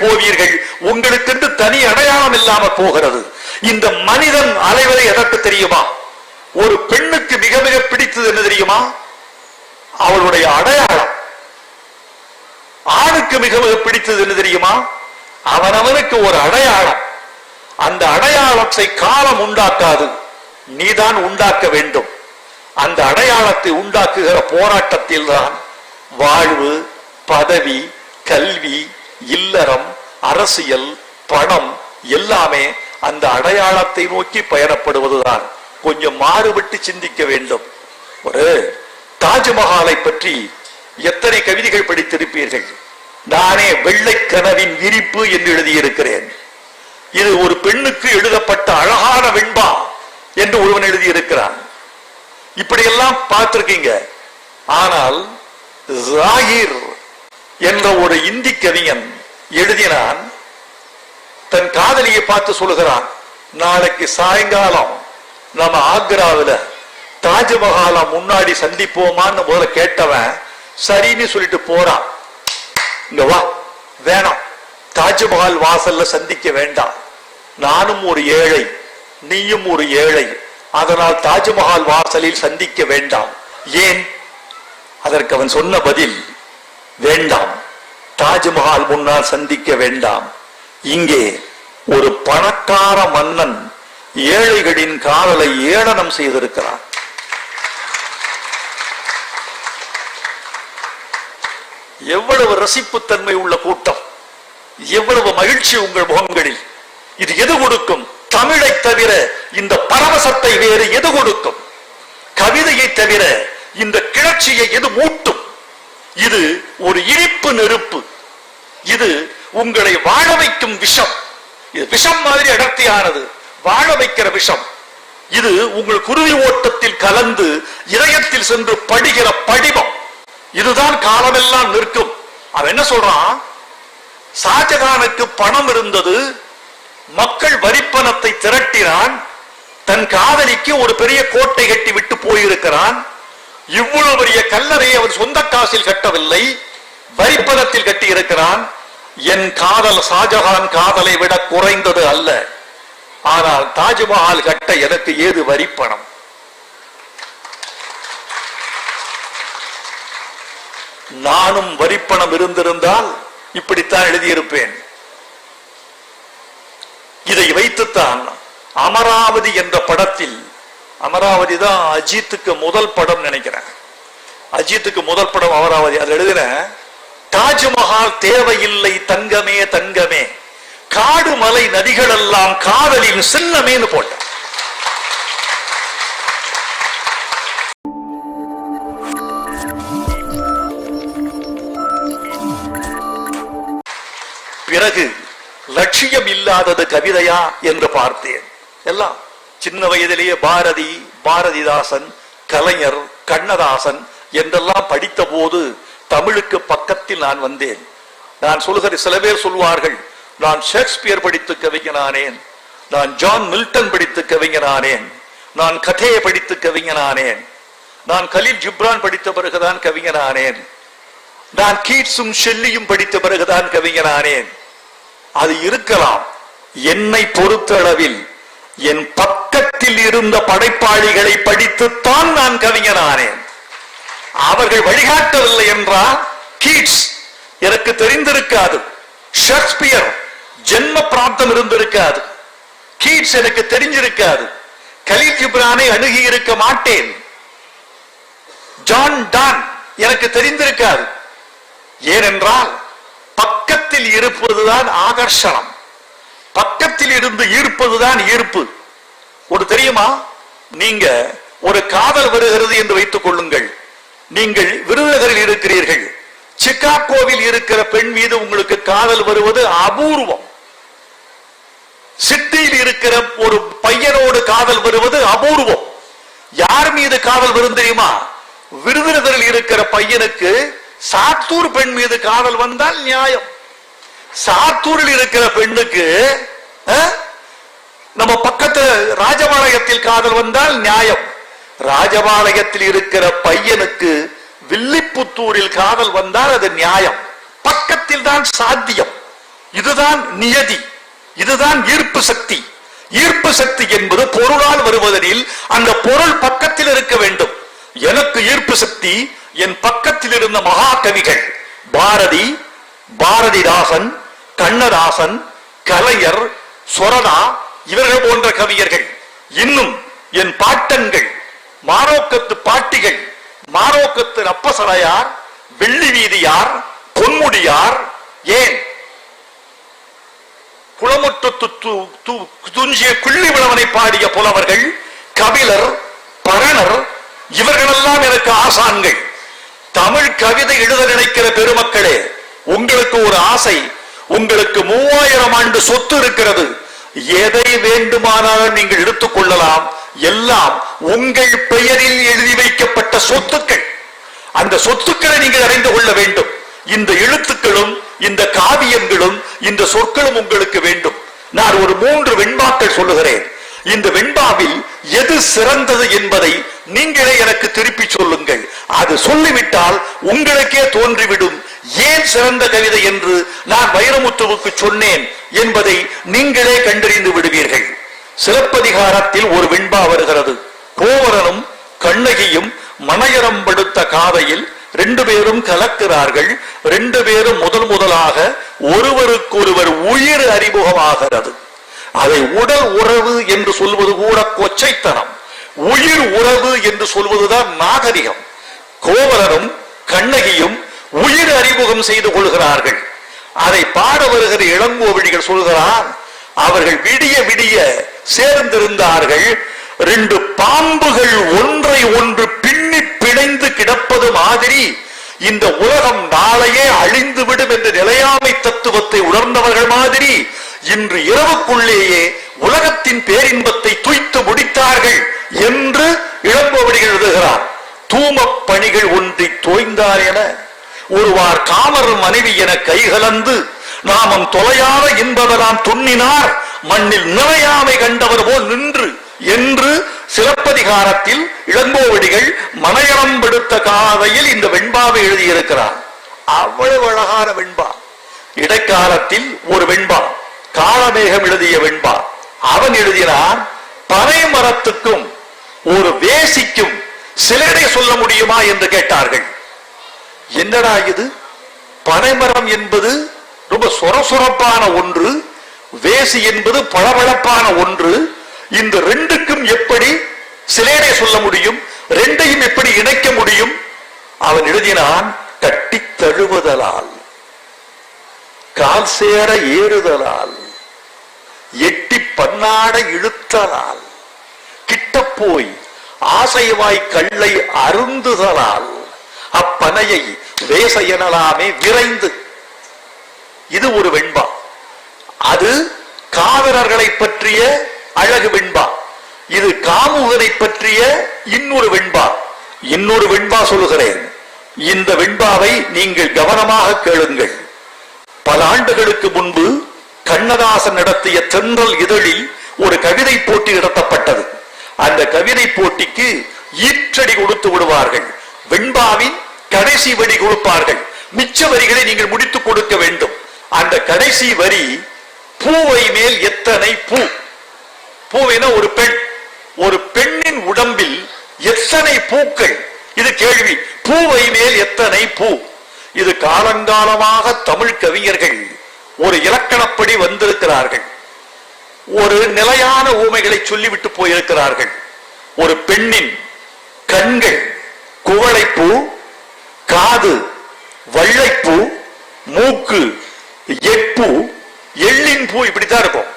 போவீர்கள். உங்களுக்கென்று தனி அடையாளம் இல்லாமல் போகிறது. இந்த மனிதன் அலைவதை எதற்கு தெரியுமா? ஒரு பெண்ணுக்கு மிக மிக பிடித்தது என்ன தெரியுமா? அவளுடைய அடையாளம். ஆணுக்கு மிக மிக பிடித்தது என்ன தெரியுமா? அவனவனுக்கு ஒரு அடையாளம். அந்த அடையாளத்தை காலம் உண்டாக்காது. நீதான் உண்டாக்க வேண்டும். அந்த அடையாளத்தை உண்டாக்குகிற போராட்டத்தில் தான் வாழ்வு பதவி கல்வி இல்லறம் அரசியல் பணம் எல்லாமே அந்த அடையாளத்தை நோக்கி பயணப்படுவதுதான். கொஞ்சம் மாறுபட்டு சிந்திக்க வேண்டும். ஒரு தாஜ்மஹாலை பற்றி எத்தனை கவிதைகள் படித்திருப்பீர்கள்? நானே வெள்ளை கனவின் விரிப்பு என்று எழுதியிருக்கிறேன். இது ஒரு பெண்ணுக்கு எழுதப்பட்ட அழகான வெண்பா என்று ஒருவன் எழுதியிருக்கிறான். இப்படியெல்லாம் பார்த்திருக்கீங்க. ஆனால் ஜாகிர் என்ற ஒரு இந்தி கவிஞன் எழுதினான் தன் காதலியை பார்த்து சொல்லுகிறான் நாளைக்கு சாயங்காலம் நம்ம ஆக்ராவில் தாஜ்மஹாலை முன்னாடி சந்திப்போமான்னு முதல்ல கேட்டவன் சரின்னு சொல்லிட்டு போறான். இங்க வா வேணாம் தாஜ்மஹால் வாசல்ல சந்திக்க வேண்டாம். நானும் ஒரு ஏழை நீயும் ஒரு ஏழை அதனால் தாஜ்மஹால் வாசலில் சந்திக்க வேண்டாம். ஏன்? அதற்கு அவன் சொன்ன பதில் வேண்டாம். தாஜ்மஹால் முன்னால் சந்திக்க வேண்டாம். இங்கே ஒரு பணக்கார மன்னன் ஏழைகளின் காதலை ஏளனம் செய்திருக்கிறான். எவ்வளவு ரசிப்புத்தன்மை உள்ள கூட்டம். எவ்வளவு மகிழ்ச்சி உங்கள் முகங்களில். இது எது கொடுக்கும்? தமிழை தவிர இந்த பரவசத்தை வேறு எது கொடுக்கும்? கவிதையை தவிர இந்த கிளர்ச்சியை எது மூட்டும் இது ஒரு இனிப்பு நெருப்பு. இது உங்களை வாழ வைக்கும் விஷம். இது விஷம் மாதிரி அடர்த்தியானது. வாழ வைக்கிற விஷம். இது உங்கள் குருவி ஓட்டத்தில் கலந்து இதயத்தில் சென்று படிகிற படிவம் இதுதான் காலமெல்லாம் நிற்கும். அவன் என்ன சொல்றான்? ஷாஜகானுக்கு பணம் இருந்தது. மக்கள் வரிப்பணத்தை திரட்டினான். தன் காதலிக்கு ஒரு பெரிய கோட்டை கட்டி விட்டு போயிருக்கிறான். இவ்வளவு பெரிய கல்லறையை அவர் சொந்த காசில் கட்டவில்லை வரிப்பதத்தில் கட்டி இருக்கிறான் என் காதல் ஷாஜகான் காதலை விட குறைந்தது அல்ல. ஆனால் தாஜ்மஹால் கட்ட எனக்கு ஏது வரிப்பணம்? நானும் வரிப்பணம் இருந்திருந்தால் இப்படித்தான் எழுதியிருப்பேன். இதை வைத்துத்தான் அமராவதி என்ற படத்தில் அமராவதி தான் அஜித்துக்கு முதல் படம் நினைக்கிறேன். அஜித்துக்கு முதல் படம் அமராவதி. அதில் எழுதின தாஜ்மஹால் தேவையில்லை தங்கமே தங்கமே. காடு மலை நதிகள் எல்லாம் காதலின் சின்னமேன்னு போட்டேன். பிறகு லட்சியம் இல்லாதது கவிதையா? என்று பார்த்தேன். எல்லாம் சின்ன வயதிலேயே பாரதி பாரதிதாசன் கலைஞர் கண்ணதாசன் என்றெல்லாம் படித்த போது தமிழுக்கு பக்கத்தில் நான் வந்தேன். நான் சொல்லுகிற சில பேர் சொல்வார்கள் நான் ஷேக்ஸ்பியர் படித்து கவிஞனானேன் நான் ஜான் மில்டன் படித்து கவிஞனானேன் நான் கதையை படித்து கவிஞனானேன் நான் கலீல் ஜிப்ரான் படித்த பிறகுதான் கவிஞனானேன் நான் கீட்ஸும் ஷெல்லியும் படித்த பிறகுதான் கவிஞனானேன். அது இருக்கலாம். என்னை பொறுத்தளவில் என் பக்கத்தில் இருந்த படைப்பாளிகளை படித்துத்தான் நான் கவிஞனானேன். அவர்கள் வழிகாட்டவில்லை என்றால் கீட்ஸ் எனக்கு தெரிந்திருக்காது. ஷேக்ஸ்பியர் ஜென்ம பிராப்தம் இருந்திருக்காது. கீட்ஸ் எனக்கு தெரிஞ்சிருக்காது. கலீல் ஜிப்ரானை அணுகி இருக்க மாட்டேன். ஜான் டான் எனக்கு தெரிந்திருக்காது. ஏனென்றால் பக்கத்தில் இருப்பதுதான் ஆகர்ஷணம். பக்கத்தில் இருந்து ஈர்ப்பதுதான் ஈர்ப்பு. ஒரு தெரியுமா? நீங்க ஒரு காதல் வருகிறது என்று வைத்துக் கொள்ளுங்கள். நீங்கள் விருதுநகரில் இருக்கிறீர்கள். சிக்காகோவில் இருக்கிற பெண் மீது உங்களுக்கு காதல் வருவது அபூர்வம். சிட்டியில் இருக்கிற ஒரு பையனோடு காதல் வருவது அபூர்வம். யார் மீது காதல் வரும் தெரியுமா? விருதுநகரில் இருக்கிற பையனுக்கு சாத்தூர் பெண் மீது காதல் வந்தால் நியாயம். சாத்தூரில் இருக்கிற பெண்ணுக்கு நம்ம பக்கத்து ராஜபாளையத்தில் காதல் வந்தால் நியாயம். ராஜபாளையத்தில் இருக்கிற பையனுக்கு வில்லிப்புத்தூரில் காதல் வந்தால் அது நியாயம். பக்கத்தில் தான் சாத்தியம். இதுதான் நியதி. இதுதான் ஈர்ப்பு சக்தி. ஈர்ப்பு சக்தி என்பது பொருளால் வருவதனில் அந்த பொருள் பக்கத்தில் இருக்க வேண்டும். எனக்கு ஈர்ப்பு சக்தி என் பக்கத்தில் இருந்த மகாகவிகள் பாரதி பாரதிதாசன் கண்ணதாசன் கலைஞர் சொரணா இவர்கள் போன்ற கவியர்கள் இன்னும் என் பாட்டன்கள் மாரோக்கத்து பாட்டிகள் மாரோக்கத்து அப்பசரையார் வெள்ளி வீதியார் பொன்முடியார் ஏன்? குளமுற்று துஞ்சிய குள்ளி விளவனை பாடிய புலவர்கள் கபிலர் பரணர் இவர்களெல்லாம் எனக்கு ஆசான்கள். தமிழ் கவிதை எழுத நினைக்கிற பெருமக்களே உங்களுக்கு ஒரு ஆசை உங்களுக்கு மூவாயிரம் ஆண்டு சொத்து இருக்கிறது. எதை வேண்டுமானாலும் நீங்கள் எடுத்துக் கொள்ளலாம் எல்லாம் உங்கள் பெயரில் எழுதி வைக்கப்பட்ட சொத்துக்கள். அந்த சொத்துக்களை நீங்கள் அறிந்து கொள்ள வேண்டும். இந்த எழுத்துக்களும் இந்த காவியங்களும் இந்த சொற்களும் உங்களுக்கு வேண்டும். நான் ஒரு மூன்று வெண்பாக்கள் சொல்லுகிறேன். இந்த வெண்பாவில் எது சிறந்தது என்பதை நீங்களே எனக்கு திருப்பி சொல்லுங்கள். அது சொல்லிவிட்டால் உங்களுக்கே தோன்றிவிடும். ஏன் சிறந்த கவிதை என்று நான் வைரமுத்துவுக்கு சொன்னேன் என்பதை நீங்களே கண்டறிந்து விடுவீர்கள். சிறப்பதிகாரத்தில் ஒரு வெண்பா வருகிறது. கோவரனும் கண்ணகியும் மனையரம் படுத்த காதையில் ரெண்டு பேரும் கலக்கிறார்கள். ரெண்டு பேரும் முதல் முதலாக ஒருவருக்கொருவர் உயிர் அறிமுகமாகிறது. அதை உடல் உறவு என்று சொல்வது கூட கொச்சைத்தனம். உயிர் உறவு என்று சொல்வதுதான் நாகரிகம். கோவலனும் கண்ணகியும் உயிர் அறிமுகம் செய்து கொள்கிறார்கள். அதை பாட வருகிற இளங்கோவடிகள் சொல்கிறான் அவர்கள் விடிய விடிய சேர்ந்திருந்தார்கள். ரெண்டு பாம்புகள் ஒன்றை ஒன்று பின்னி பிணைந்து கிடப்பது மாதிரி இந்த உலகம் நாளையே அழிந்துவிடும் என்ற நிலையாமை தத்துவத்தை உணர்ந்தவர்கள் மாதிரி இன்று இரவுக்குள்ளேயே உலகத்தின் பேரின்பத்தை துய்த்து முடித்தார்கள் என்று இளங்கோவடிகள் எழுதுகிறார். தூமப் பணிகள் ஒன்றை தோய்ந்தார் என ஒருவார் காமர் மனைவி என கைகலந்து நாமம் தொலையாத இன்பவராம் துண்ணினார் மண்ணில் நிறையாமை கண்டவர் போல் நின்று என்று சிலப்பதிகாரத்தில் இளங்கோவடிகள் மனையரம் விடுத்த காதையில் இந்த வெண்பாவை எழுதியிருக்கிறார். அவ்வளவு அழகான வெண்பா. இடைக்காலத்தில் ஒரு வெண்பா காலமேகம் எழுதிய வெண்பா. அவன் எழுதினான் பனை மரத்துக்கும் ஒரு வேசிக்கும் சிலரை சொல்ல முடியுமா? என்று கேட்டார்கள். என்னடா இது? பனைமரம் என்பது ரொம்ப சொரசொரப்பான ஒன்று வேசி என்பது பளபளப்பான ஒன்று. இந்த ரெண்டுக்கும் எப்படி சிலேடை சொல்ல முடியும்? ரெண்டையும் எப்படி இணைக்க முடியும்? அவன் எழுதினான் கட்டி தழுவுதலால் கால் சேர ஏறுதலால் எட்டி பன்னாட இழுத்தலால் கிட்ட போய் ஆசைவாய் கல்லை அருந்துதலால் அப்பனையை வேச எனலாமே விரைந்து. இது ஒரு வெண்பா. அது காவிரர்களை பற்றிய அழகு வெண்பா. இது காமுகனை பற்றிய இன்னொரு வெண்பா. இன்னொரு வெண்பா சொல்லுகிறேன். இந்த வெண்பாவை நீங்கள் கவனமாக கேளுங்கள். பல ஆண்டுகளுக்கு முன்பு கண்ணதாசன் நடத்திய தென்றல் இதழில் ஒரு கவிதை போட்டி நடத்தப்பட்டது. அந்த கவிதை போட்டிக்கு ஈற்றடி கொடுத்து விடுவார்கள். வெண்பாவின் கடைசி வரி கொடுப்பார்கள். மிச்ச வரிகளை நீங்கள் முடித்துக் கொடுக்க வேண்டும். அந்த கடைசி வரி பூவை மேல் எத்தனை பூ? பூவின ஒரு பெண். ஒரு பெண்ணின் உடம்பில் எத்தனை பூக்கள்? இது கேள்வி. பூவை மேல் எத்தனை பூ? இது காலங்காலமாக தமிழ் கவிஞர்கள் ஒரு இலக்கணப்படி வந்திருக்கிறார்கள். ஒரு நிலையான ஊமைகளை சொல்லிவிட்டு போயிருக்கிறார்கள். ஒரு பெண்ணின் கண்கள் குவளைப்பூ காது வள்ளைப்பூ மூக்கு எப்பூ எள்ளின் பூ இப்படித்தான் இருக்கும்.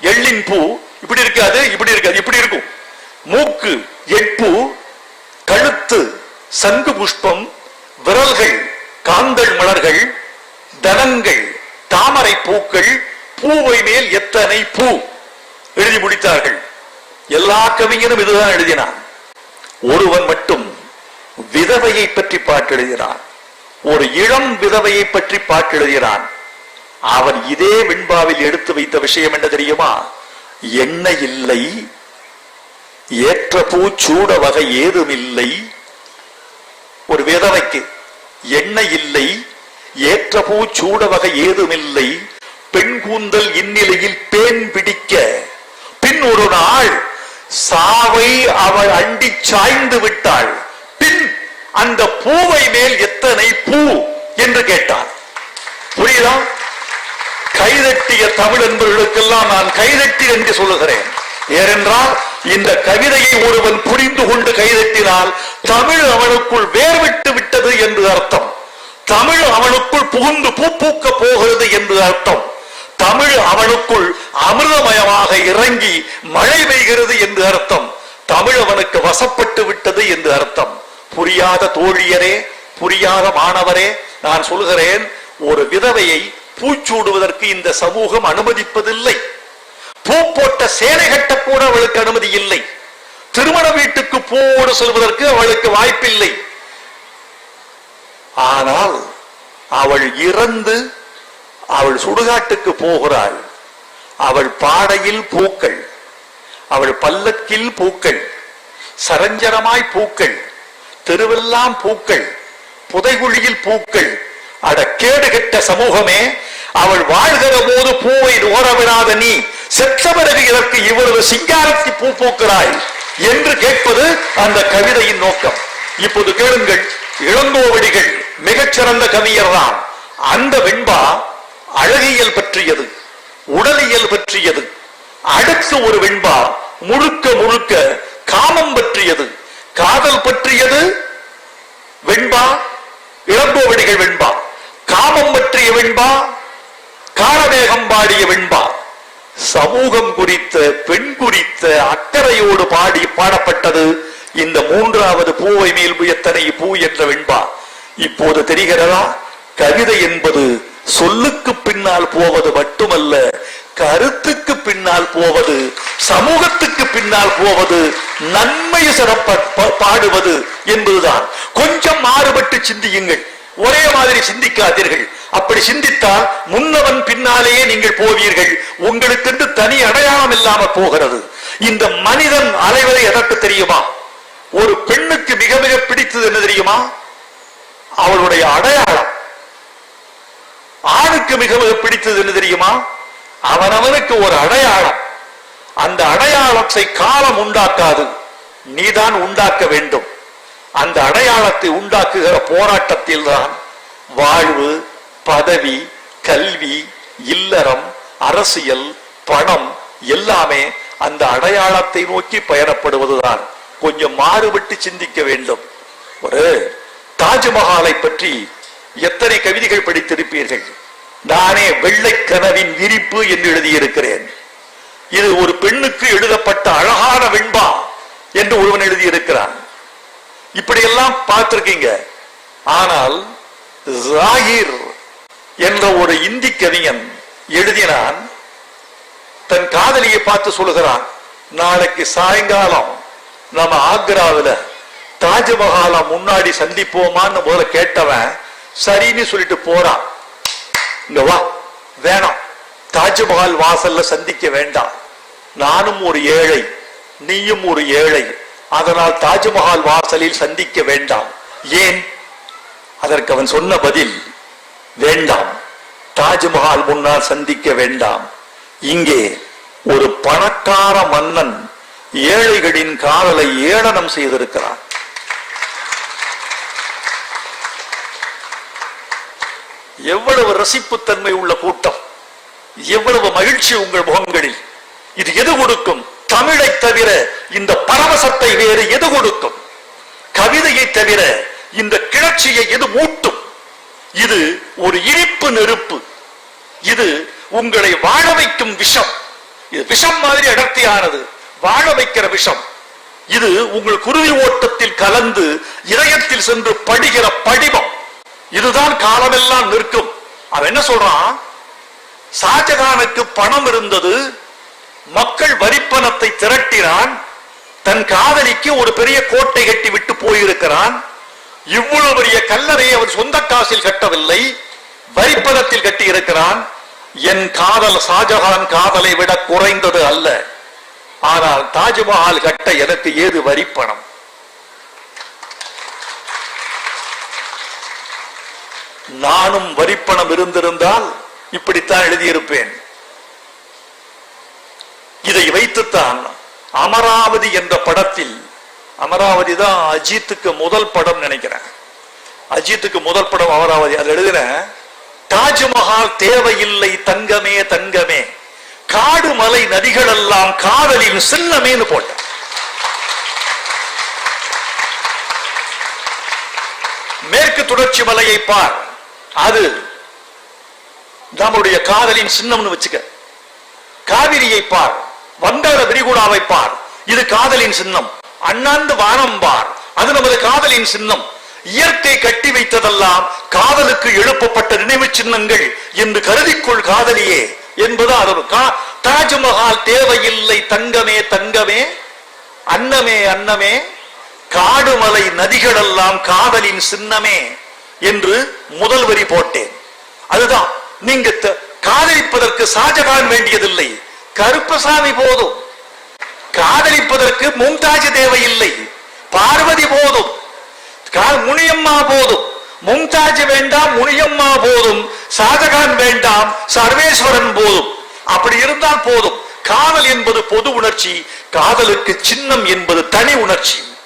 எள்ளின் பூ இப்படி இருக்காது இப்படி இருக்காது இப்படி இருக்கும். மூக்கு எட்பூ கழுத்து சங்கு புஷ்பம் விரல்கள் காந்தள் மலர்கள் தனங்கள் தாமரை பூக்கள் பூவை மேல் எத்தனை பூ? எழுதி முடித்தார்கள். எல்லா கவிஞரும் இதுதான் எழுதினான். ஒருவன் மட்டும் விதவையை பற்றி பாட்டெழுகிறான் ஒரு இளம் விதவையை பற்றி பாட்டெழுகிறான் அவன் இதே வெண்பாவில் எடுத்து வைத்த விஷயம் என்ன தெரியுமா? எண்ணெய் இல்லை ஏற்ற பூ சூட வகை ஏதுமில்லை ஒரு விதவைக்கு எண்ணெய் இல்லை ஏற்ற பூ சூட வகை ஏதுமில்லை பெண் கூந்தல் இந்நிலையில் பேன் பிடிக்க. பின் ஒரு நாள் சாவை அவள் அண்டி சாய்ந்து விட்டாள். அந்த பூவை மேல் எத்தனை பூ என்று கேட்டார். புரியுதா? கைதட்டிய தமிழ் என்பவர்களுக்கெல்லாம் நான் கைதட்டி என்று சொல்லுகிறேன். ஏனென்றால் இந்த கவிதையை ஒருவன் புரிந்து கொண்டு கைதட்டினால் தமிழ் அவனுக்குள் வேர்விட்டு விட்டது என்று அர்த்தம். தமிழ் அவனுக்குள் புகுந்து பூ பூக்க போகிறது என்று அர்த்தம். தமிழ் அவனுக்குள் அமிர்தமயமாக இறங்கி மழை பெய்கிறது என்று அர்த்தம். தமிழ் அவனுக்கு வசப்பட்டு விட்டது என்று அர்த்தம். புரியாத தோழியரே புரியாத மாணவரே நான் சொல்கிறேன் ஒரு விதவையை பூச்சூடுவதற்கு இந்த சமூகம் அனுமதிப்பதில்லை. பூ போட்ட சேலை கட்ட கூட அவளுக்கு அனுமதி இல்லை. திருமண வீட்டுக்கு போடு செல்வதற்கு அவளுக்கு வாய்ப்பில்லை. ஆனால் அவள் இறந்து அவள் சுடுகாட்டுக்கு போகிறாள். அவள் பாடையில் பூக்கள் அவள் பல்லக்கில் பூக்கள் சரஞ்சரமாய் பூக்கள் தெருவெல்லாம் பூக்கள் புதைகுழியில் பூக்கள். அட கேடு கெட்ட சமூகமே அவள் வாழ்கிற போது பூவை நுகரவிடாத நீ செத்த பிறகு இதற்கு இவ்வளவு சிங்காரத்தி பூ பூக்கிறாய் என்று கேட்பது அந்த கவிதையின் நோக்கம். இப்போது கேளுங்கள் இளங்கோவடிகள் மிகச்சிறந்த கவிஞர் தான் அந்த வெண்பா அழகியல் பற்றியது உடலியல் பற்றியது. அடுத்து ஒரு வெண்பா முழுக்க முழுக்க காமம் பற்றியது. காதல் பற்றியது வெண்பா இளங்கோவடிகள் வெண்பா. காமம் பற்றிய வெண்பா காரவேகம் பாடிய வெண்பா. சமூகம் குறித்த பெண் குறித்த அக்கறையோடு பாடி பாடப்பட்டது இந்த மூன்றாவது பூவை மேல் எத்தனை பூ என்ற வெண்பா. இப்போது தெரிகிறதா? கவிதை என்பது சொல்லுக்கு பின்னால் போவது மட்டுமல்ல கருத்துக்கு பின்னால் போவது சமூகத்துக்கு பின்னால் போவது நன்மை சிறப்ப பாடுவது என்பதுதான். கொஞ்சம் மாறுபட்டு சிந்தியுங்கள். ஒரே மாதிரி சிந்திக்காதீர்கள். அப்படி சிந்தித்தால் முன்னவன் பின்னாலேயே நீங்கள் போவீர்கள். உங்களுக்கென்று தனி அடையாளம் இல்லாம போகிறது. இந்த மனிதன் அலைவதை எதற்கு தெரியுமா? ஒரு பெண்ணுக்கு மிக மிக பிடித்தது என்ன தெரியுமா? அவளுடைய அடையாளம். ஆணுக்கு மிக மிக பிடித்தது என்ன தெரியுமா? அவனவனுக்கு ஒரு அடையாளம். அந்த அடையாளத்தை காலம் உண்டாக்காது. நீதான் உண்டாக்க வேண்டும். அந்த அடையாளத்தை உண்டாக்குகிற போராட்டத்தில் தான் வாழ்வு பதவி கல்வி இல்லறம் அரசியல் பணம் எல்லாமே அந்த அடையாளத்தை நோக்கி பயணப்படுவதுதான். கொஞ்சம் மாறுபட்டு சிந்திக்க வேண்டும். ஒரு தாஜ்மஹாலை பற்றி எத்தனை கவிதைகள் படித்திருப்பீர்கள்? நானே வெள்ளை கனவின் விரிப்பு என்று எழுதியிருக்கிறேன். இது ஒரு பெண்ணுக்கு எழுதப்பட்ட அழகான வெண்பா என்று ஒருவன் எழுதியிருக்கிறான். இப்படியெல்லாம் பார்த்திருக்கீங்க. ஆனால் ஜாகிர் என்ற ஒரு இந்தி கவிஞன் எழுதினான் தன் காதலியை பார்த்து சொல்லுகிறான் நாளைக்கு சாயங்காலம் நம்ம ஆக்ராவில் தாஜ்மஹாலை முன்னாடி சந்திப்போமான்னு முதல்ல கேட்டவன் சரின்னு சொல்லிட்டு போறான். இங்க வா. வேணாம். தாஜ்மஹால் வாசல்ல சந்திக்க வேண்டாம். நானும் ஒரு ஏழை. நீயும் ஒரு ஏழை. அதனால் தாஜ்மஹால் வாசலில் சந்திக்க வேண்டாம். ஏன்? அதற்கு அவன் சொன்ன பதில் வேண்டாம். தாஜ்மஹால் முன்னால் சந்திக்க வேண்டாம். இங்கே ஒரு பணக்கார மன்னன் ஏழைகளின் காதலை ஏளனம் செய்திருக்கிறான். எவ்வளவு ரசிப்புத்தன்மை உள்ள கூட்டம் எவ்வளவு மகிழ்ச்சி உங்கள் முகங்களில். இது எது கொடுக்கும்? தமிழை தவிர இந்த பரவசத்தை வேறு எது கொடுக்கும்? கவிதையை தவிர இந்த கிளர்ச்சியை எது மூட்டும் இது ஒரு இனிப்பு நெருப்பு. இது உங்களை வாழ வைக்கும் விஷம். இது விஷம் மாதிரி அடர்த்தியானது. வாழ வைக்கிற விஷம். இது உங்கள் குருவி ஓட்டத்தில் கலந்து இதயத்தில் சென்று படிகிற படிவம் இதுதான் காலமெல்லாம் நிற்கும். அவன் என்ன சொல்றான்? ஷாஜகானுக்கு பணம் இருந்தது மக்கள் வரிப்பணத்தை திரட்டினான் தன் காதலிக்கு ஒரு பெரிய கோட்டை கட்டி விட்டு போயிருக்கிறான். இவ்வளவு பெரிய கல்லறையை அவன் சொந்த காசில் கட்டவில்லை வரிப்பணத்தில் கட்டி இருக்கிறான் என் காதல் ஷாஜகான் காதலை விட குறைந்தது அல்ல. ஆனால் தாஜ்மஹால் கட்ட எனக்கு ஏது வரிப்பணம்? நானும் வரிப்பணம் இருந்திருந்தால் இப்படித்தான் எழுதியிருப்பேன். இதை வைத்துத்தான் அமராவதி என்ற படத்தில் அமராவதி தான் அஜித்துக்கு முதல் படம் நினைக்கிறேன். அஜித்துக்கு முதல் படம் அமராவதி அதில் எழுதுறேன் தாஜ்மஹால் தேவையில்லை தங்கமே தங்கமே. காடு மலை நதிகள் எல்லாம் காதலின் சின்னமேன்னு போட்டேன். மேற்கு தொடர்ச்சி மலையை பார். அது நம்முடைய காதலின் சின்னம்னு வச்சுக்க. காவிரியை பார் வந்தார விரிகுடாவை பார் இது காதலின் சின்னம். அண்ணாந்து வானம் பார் அது நமது காதலின் சின்னம். இயற்கை கட்டி வைத்ததெல்லாம் காதலுக்கு எழுப்பப்பட்ட நினைவு சின்னங்கள் என்று கருதிக்கொள் காதலியே என்பது அது கா- தாஜ்மஹால் தேவையில்லை தங்கமே தங்கமே அன்னமே அன்னமே காடுமலை நதிகளெல்லாம் காதலின் சின்னமே. என்று முதல் வரி போட்டேன். அதுதான் நீங்க த- காதலிப்பதற்கு ஷாஜகான் வேண்டியதில்லை. கருப்பசாமி போதும். காதலிப்பதற்கு மும்தாஜ் தேவையில்லை. பார்வதி போதும். கா- முனியம்மா போதும். மும்தாஜ் வேண்டாம் முனியம்மா போதும். ஷாஜகான் வேண்டாம் சர்வேஸ்வரன் போதும். அப்படி இருந்தால் போதும். காதல் என்பது பொது உணர்ச்சி காதலுக்கு சின்னம் என்பது தனி உணர்ச்சி.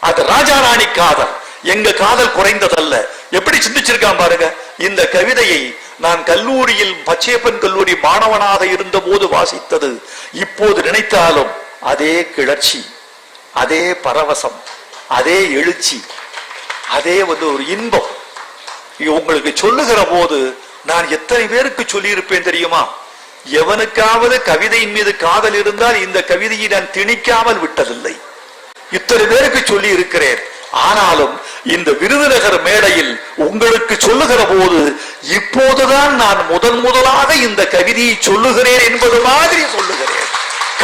அது ராஜா ராணி காதல். எங்க காதல் குறைந்ததல்ல. எப்படி சிந்திச்சிருக்கான் பாருங்க. இந்த கவிதையை நான் கல்லூரியில் பச்சையப்பன் கல்லூரி மாணவனாக இருந்த போது வாசித்தது. இப்போது நினைத்தாலும் அதே கிளர்ச்சி அதே பரவசம் அதே எழுச்சி அதே வந்து ஒரு இன்பம். உங்களுக்கு சொல்லுகிற போது நான் எத்தனை பேருக்கு சொல்லியிருப்பேன் தெரியுமா? எவனுக்காவது கவிதையின் மீது காதல் இருந்தால் இந்த கவிதையை நான் திணிக்காமல் விட்டதில்லை. இத்தனை பேருக்கு சொல்லி இருக்கிறேன் ஆனாலும் இந்த விருதுநகர் மேடையில் உங்களுக்கு சொல்லுகிற போது இப்போதுதான் நான் முதன் முதலாக இந்த கவிதையை சொல்லுகிறேன் என்பது மாதிரி சொல்லுகிறேன்.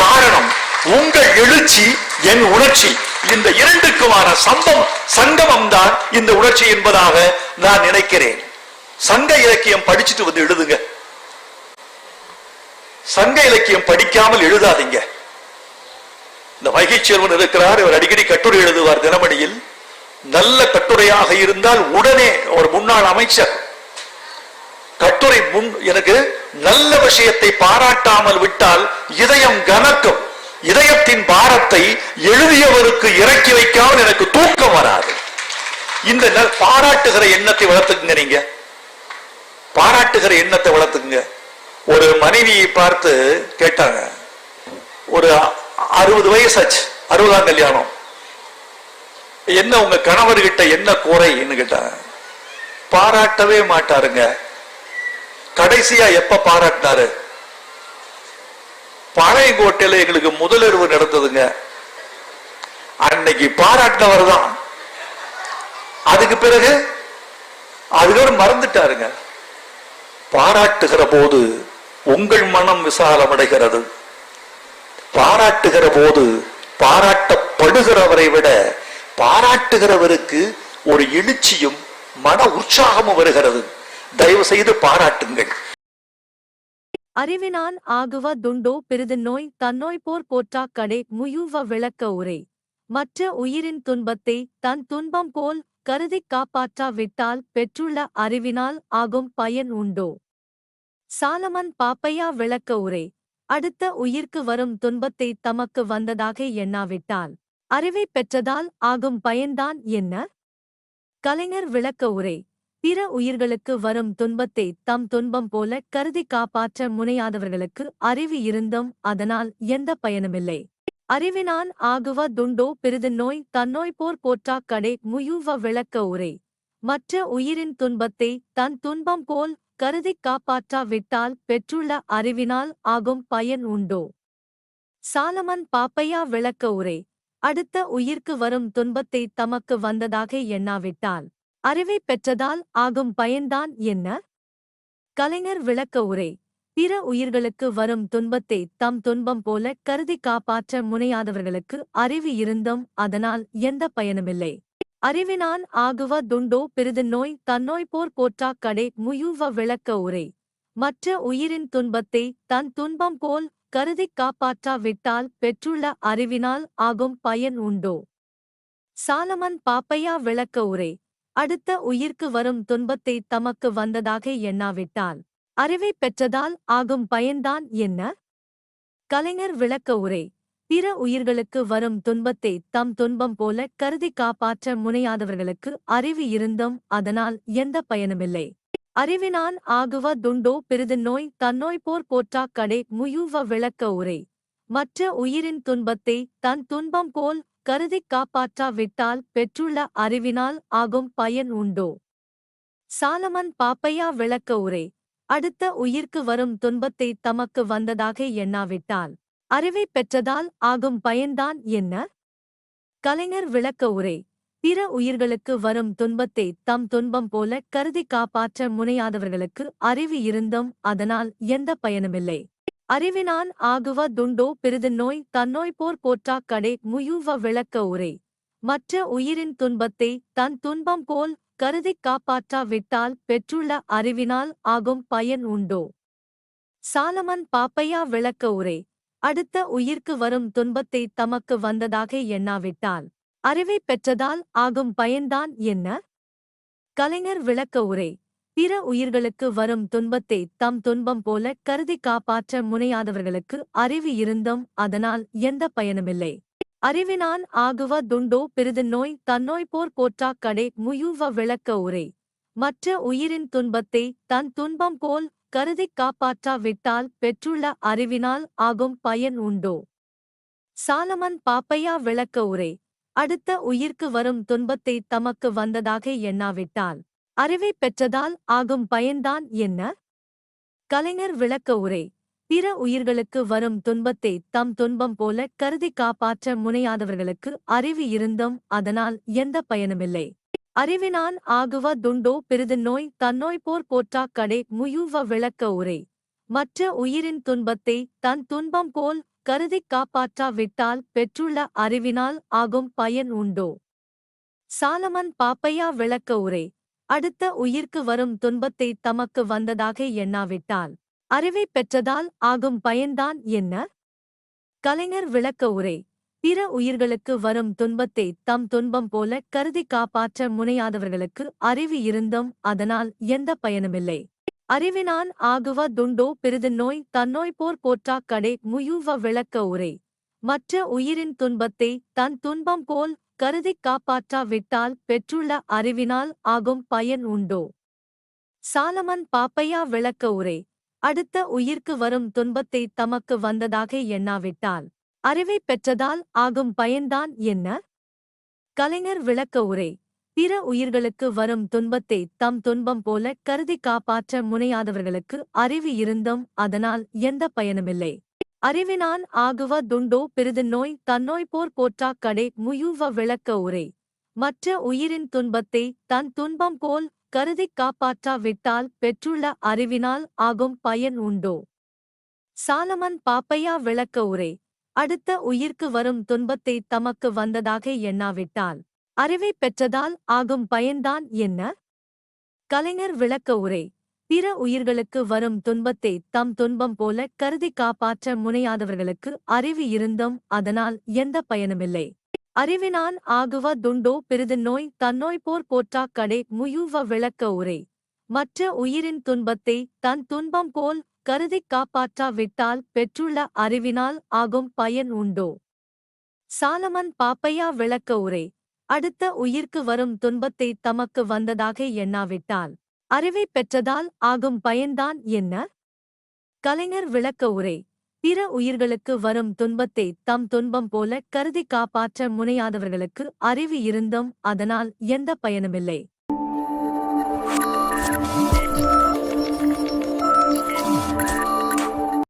காரணம் உங்கள் எழுச்சி என் உணர்ச்சி. இந்த இரண்டுக்குமான சம்பம் சங்கமம் தான் இந்த உணர்ச்சி என்பதாக நான் நினைக்கிறேன். சங்க இலக்கியம் படிச்சுட்டு வந்து எழுதுங்க. சங்க இலக்கியம் படிக்காமல் எழுதாதீங்க. இந்த வைகை செல்வன் இருக்கிறார் இவர் அடிக்கடி கட்டுரை எழுதுவார் தினமணியில். நல்ல கட்டுரையாக இருந்தால் உடனே ஒரு முன்னாள் அமைச்சர் கட்டுரை முன் எனக்கு நல்ல விஷயத்தை பாராட்டாமல் விட்டால் இதயம் கனக்கும். இதயத்தின் பாரத்தை எழுதியவருக்கு இறக்கி வைக்காமல் எனக்கு தூக்கம் வராது. இந்த பாராட்டுகிற எண்ணத்தை வளர்த்துக்குங்க நீங்க. பாராட்டுகிற எண்ணத்தை வளர்த்துக்குங்க. ஒரு மனைவியை பார்த்து கேட்டாங்க. ஒரு அறுபது வயசாச்சு. அறுபதாம் கல்யாணம். என்ன உங்க கணவர்கிட்ட என்ன குறைன்னு கேட்டா பாராட்டவே மாட்டாருங்க. கடைசியா எப்ப பாராட்டினாரு? பழையங்கோட்டையில எங்களுக்கு முதலிரவு நடந்ததுங்க. அன்னைக்கு பாராட்டினவர் தான். அதுக்கு பிறகு அதுக்கப்புறம் மறந்துட்டாருங்க. பாராட்டுகிற போது உங்கள் மனம் விசாலமடைகிறது. பாராட்டுகிற போது பாராட்டப்படுகிறவரை விட பாராட்டுகிறவருக்கு ஒரு எழுச்சியும் மன உற்சாகமும் வருகிறது. தயவு செய்து பாராட்டுங்கள். அறிவினான் ஆகுவ துண்டோ பிரிது நோய் தன்னோய் போர் போற்றாக் கடை முயுவ விளக்க உரை. மற்ற உயிரின் துன்பத்தை தன் துன்பம் போல் கருதிக் காப்பாற்றா விட்டால் பெற்றுள்ள அறிவினால் ஆகும் பயன் உண்டோ? சாலமன் பாப்பையா விளக்க உரை. அடுத்த உயிர்க்கு வரும் துன்பத்தை தமக்கு வந்ததாக எண்ணாவிட்டால். அறிவை பெற்றதால் ஆகும் பயன்தான் என்ன? கலைஞர் விளக்க உரை. பிற உயிர்களுக்கு வரும் துன்பத்தை தம் துன்பம் போல கருதி காப்பாற்ற முனையாதவர்களுக்கு அறிவு இருந்தும் அதனால் எந்த பயனுமில்லை. அறிவினான் ஆகுவ துண்டோ பெரிது நோய் தன்னோய் போர் போற்றாக் கடை முயுவ விளக்க உரை. மற்ற உயிரின் துன்பத்தை தன் துன்பம் போல் கருதிக் காப்பாற்றா விட்டால் பெற்றுள்ள அறிவினால் ஆகும் பயன் உண்டோ? சாலமன் பாப்பையா விளக்க உரை. அடுத்த உயிர்க்கு வரும் துன்பத்தை தமக்கு வந்ததாக எண்ணாவிட்டால் அறிவை பெற்றதால் ஆகும் பயன்தான் என்ன? கலைஞர் விளக்க உரை பிற உயிர்களுக்கு வரும் துன்பத்தை தம் துன்பம் போல கருதி காப்பாற்ற முனையாதவர்களுக்கு அறிவு இருந்தும் அதனால் எந்த பயனுமில்லை. அறிவினான் ஆகுவ துண்டோ பெரிது நோய் தன்னோய் போர் போற்றாக் கடை முயுவ விளக்க உரை மற்ற உயிரின் துன்பத்தை தன் துன்பம் போல் கருதிக் காப்பாற்றா விட்டால் பெற்றுள்ள அறிவினால் ஆகும் பயன் உண்டோ? சாலமன் பாப்பையா விளக்க உரை. அடுத்த உயிர்க்கு வரும் துன்பத்தை தமக்கு வந்ததாக எண்ணாவிட்டால் அறிவை பெற்றதால் ஆகும் பயன்தான் என்ன? கலைஞர் விளக்க உரை. பிற உயிர்களுக்கு வரும் துன்பத்தை தம் துன்பம் போல கருதி காப்பாற்ற முனையாதவர்களுக்கு அறிவு இருந்தும் அதனால் எந்த பயனுமில்லை. அறிவினான் ஆகுவ துண்டோ பெரிது நோய் தன்னோய் போற்றாக் கடை முயுவ விளக்க உரை. மற்ற உயிரின் துன்பத்தை தன் துன்பம் போல் கருதிக் காப்பாற்றா விட்டால் பெற்றுள்ள அறிவினால் ஆகும் பயன் உண்டோ? சாலமன் பாப்பையா விளக்க உரை. அடுத்த உயிர்க்கு வரும் துன்பத்தை தமக்கு வந்ததாக எண்ணாவிட்டால் அறிவை பெற்றதால் ஆகும் பயன்தான் என்ன? கலைஞர் விளக்க உரை. பிற உயிர்களுக்கு வரும் துன்பத்தை தம் துன்பம் போல கருதி காப்பாற்ற முனையாதவர்களுக்கு அறிவு இருந்தும் அதனால் எந்த பயனுமில்லை. அறிவினான் ஆகுவ துண்டோ பெரிது நோய் தன்னோய் போர் போற்றாக் கடை முயுவ விளக்க உரை. மற்ற உயிரின் துன்பத்தை தன் துன்பம் போல் கருதிக் காப்பாற்றா விட்டால் பெற்றுள்ள அறிவினால் ஆகும் பயன் உண்டோ? சாலமன் பாப்பையா விளக்க உரை. அடுத்த உயிர்க்கு வரும் துன்பத்தை தமக்கு வந்ததாக எண்ணாவிட்டால். அறிவை பெற்றதால் ஆகும் பயன்தான் என்ன? கலைஞர் விளக்க உரை. பிற உயிர்களுக்கு வரும் துன்பத்தை தம் துன்பம் போல கருதி காப்பாற்ற முனையாதவர்களுக்கு அறிவு இருந்தும் அதனால் எந்த பயனுமில்லை. அறிவினான் ஆகுவ துண்டோ பெரிது நோய் தன்னோய் போர் போற்றாக் கடை முயுவ விளக்க உரை. மற்ற உயிரின் துன்பத்தை தன் துன்பம் போல் கருதிக் காப்பாற்றா விட்டால் பெற்றுள்ள அறிவினால் ஆகும் பயன் உண்டோ? சாலமன் பாப்பையா விளக்க உரை. அடுத்த உயிர்க்கு வரும் துன்பத்தை தமக்கு வந்ததாக எண்ணாவிட்டால் அறிவை பெற்றதால் ஆகும் பயன்தான் என்ன? கலைஞர் விளக்க உரை பிற உயிர்களுக்கு வரும் துன்பத்தை தம் துன்பம் போல கருதி காப்பாற்ற முனையாதவர்களுக்கு அறிவு இருந்தும் அதனால் எந்த பயனுமில்லை. அறிவினான் ஆகுவ துண்டோ பெரிது நோய் தன்னோய் போர் போற்றாக்கடை முயுவ விளக்க உரை மற்ற உயிரின் துன்பத்தை தன் துன்பம் போல் கருதிக் காப்பாற்றாவிட்டால் பெற்றுள்ள அறிவினால் ஆகும் பயன் உண்டோ? சாலமன் பாப்பையா விளக்க உரை. அடுத்த உயிர்க்கு வரும் துன்பத்தை தமக்கு வந்ததாக எண்ணாவிட்டால் அறிவை பெற்றதால் ஆகும் பயன்தான் என்ன? கலைஞர் விளக்க உரை. பிற உயிர்களுக்கு வரும் துன்பத்தை தம் துன்பம் போல கருதி காப்பாற்ற முனையாதவர்களுக்கு அறிவு இருந்தும் அதனால் எந்த பயனுமில்லை. அறிவினான் ஆகுவ துண்டோ பெரிது நோய் தன்னோய் போர் போற்றாக் கடை முயுவ விளக்க உரை. மற்ற உயிரின் துன்பத்தை தன் துன்பம் போல் கருதிக் காப்பாற்றா விட்டால் பெற்றுள்ள அறிவினால் ஆகும் பயன் உண்டோ. சாலமன் பாப்பையா விளக்க உரை. அடுத்த உயிர்க்கு வரும் துன்பத்தை தமக்கு வந்ததாக எண்ணாவிட்டால் அறிவை பெற்றதால் ஆகும் பயன்தான் என்ன? கலைஞர் விளக்க உரை. பிற உயிர்களுக்கு வரும் துன்பத்தை தம் துன்பம் போல கருதி காப்பாற்ற முனையாதவர்களுக்கு அறிவு இருந்தும் அதனால் எந்த பயனுமில்லை. அறிவினான் ஆகுவ துண்டோ பெரிது நோய் தன்னோய் போர் போற்றாக் கடை முயுவ விளக்க உரை. மற்ற உயிரின் துன்பத்தை தன் துன்பம் போல் கருதிக் காப்பாற்றா விட்டால் பெற்றுள்ள அறிவினால் ஆகும் பயன் உண்டோ? சாலமன் பாப்பையா விளக்க உரை. அடுத்த உயிர்க்கு வரும் துன்பத்தை தமக்கு வந்ததாக எண்ணாவிட்டால். அறிவை பெற்றதால் ஆகும் பயன்தான் என்ன? கலைஞர் விளக்க உரை. பிற உயிர்களுக்கு வரும் துன்பத்தை தம் துன்பம் போல கருதி காப்பாற்ற முனையாதவர்களுக்கு அறிவு இருந்தும் அதனால் எந்த பயனுமில்லை அறிவினான் ஆகுவ துண்டோ பெரிது நோய் தன்னோய் போர் போற்றாக் கடை முயுவ விளக்க உரை. மற்ற உயிரின் துன்பத்தை தன் துன்பம் போல் கருதிக் காப்பாற்றா விட்டால் பெற்றுள்ள அறிவினால் ஆகும் பயன் உண்டோ? சாலமன் பாப்பையா விளக்க உரை. அடுத்த உயிர்க்கு வரும் துன்பத்தை தமக்கு வந்ததாக எண்ணாவிட்டால் அறிவை பெற்றதால் ஆகும் பயன்தான் என்ன? கலைஞர் விளக்க உரை பிற உயிர்களுக்கு வரும் துன்பத்தை தம் துன்பம் போல கருதி காப்பாற்ற முனையாதவர்களுக்கு அறிவு இருந்தும் அதனால் எந்த பயனுமில்லை.